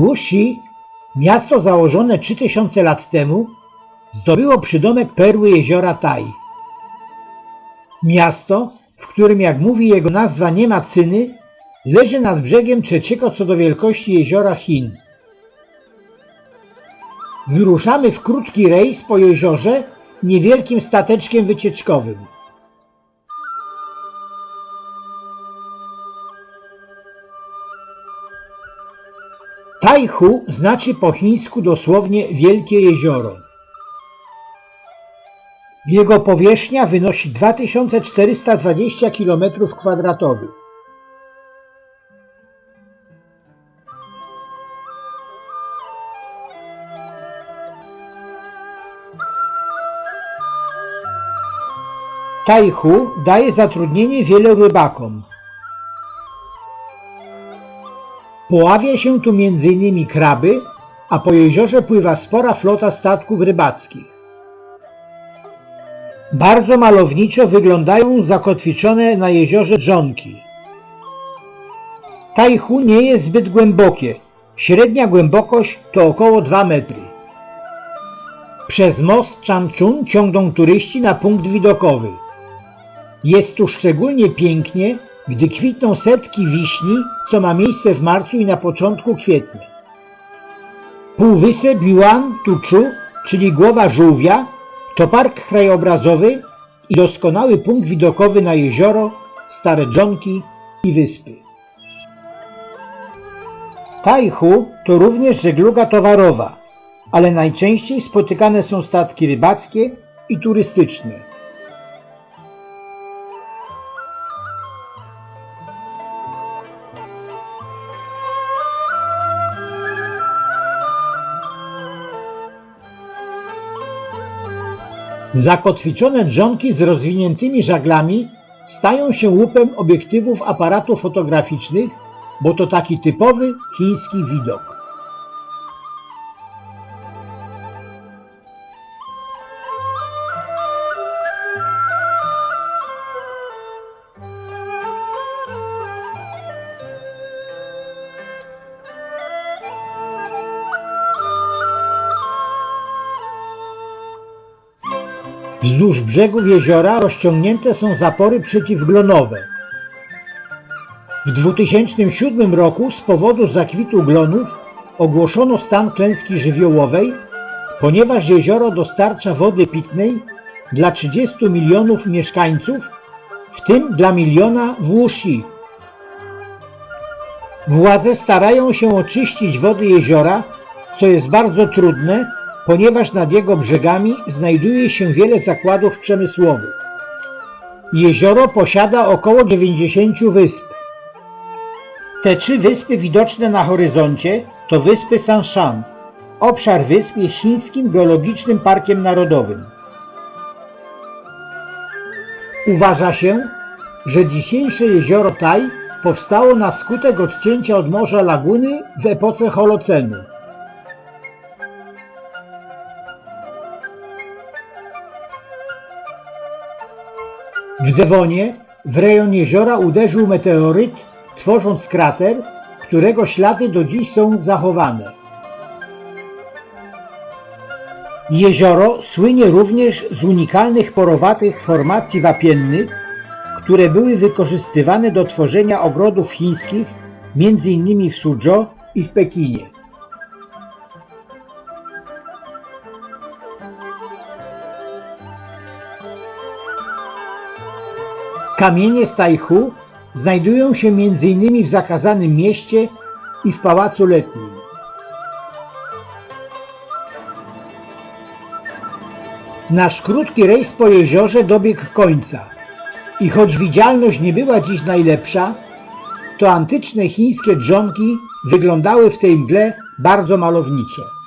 Wuxi, miasto założone 3000 lat temu, zdobyło przydomek perły jeziora Tai. Miasto, w którym jak mówi jego nazwa nie ma cyny, leży nad brzegiem trzeciego co do wielkości jeziora Chin. Wyruszamy w krótki rejs po jeziorze niewielkim stateczkiem wycieczkowym. Taihu znaczy po chińsku dosłownie wielkie jezioro. Jego powierzchnia wynosi 2420 km2. Taihu daje zatrudnienie wielu rybakom. Poławia się tu m.in. kraby, a po jeziorze pływa spora flota statków rybackich. Bardzo malowniczo wyglądają zakotwiczone na jeziorze dżonki. Taihu nie jest zbyt głębokie. Średnia głębokość to około 2 metry. Przez most Changchun ciągną turyści na punkt widokowy. Jest tu szczególnie pięknie, gdy kwitną setki wiśni, co ma miejsce w marcu i na początku kwietnia. Półwysep Yuan Tuczu, czyli głowa żółwia, to park krajobrazowy i doskonały punkt widokowy na jezioro, stare dżonki i wyspy. Taihu to również żegluga towarowa, ale najczęściej spotykane są statki rybackie i turystyczne. Zakotwiczone dżonki z rozwiniętymi żaglami stają się łupem obiektywów aparatów fotograficznych, bo to taki typowy chiński widok. Wzdłuż brzegów jeziora rozciągnięte są zapory przeciwglonowe. W 2007 roku z powodu zakwitu glonów ogłoszono stan klęski żywiołowej, ponieważ jezioro dostarcza wody pitnej dla 30 milionów mieszkańców, w tym dla miliona w Wuxi. Władze starają się oczyścić wody jeziora, co jest bardzo trudne, ponieważ nad jego brzegami znajduje się wiele zakładów przemysłowych. Jezioro posiada około 90 wysp. Te trzy wyspy widoczne na horyzoncie to wyspy Sanshan. Obszar wysp jest chińskim geologicznym parkiem narodowym. Uważa się, że dzisiejsze jezioro Tai powstało na skutek odcięcia od morza laguny w epoce Holocenu. W Dewonie, w rejon jeziora uderzył meteoryt, tworząc krater, którego ślady do dziś są zachowane. Jezioro słynie również z unikalnych porowatych formacji wapiennych, które były wykorzystywane do tworzenia ogrodów chińskich, m.in. w Suzhou i w Pekinie. Kamienie z Taihu znajdują się m.in. w zakazanym mieście i w pałacu letnim. Nasz krótki rejs po jeziorze dobiegł końca i choć widzialność nie była dziś najlepsza, to antyczne chińskie dżonki wyglądały w tej mgle bardzo malownicze.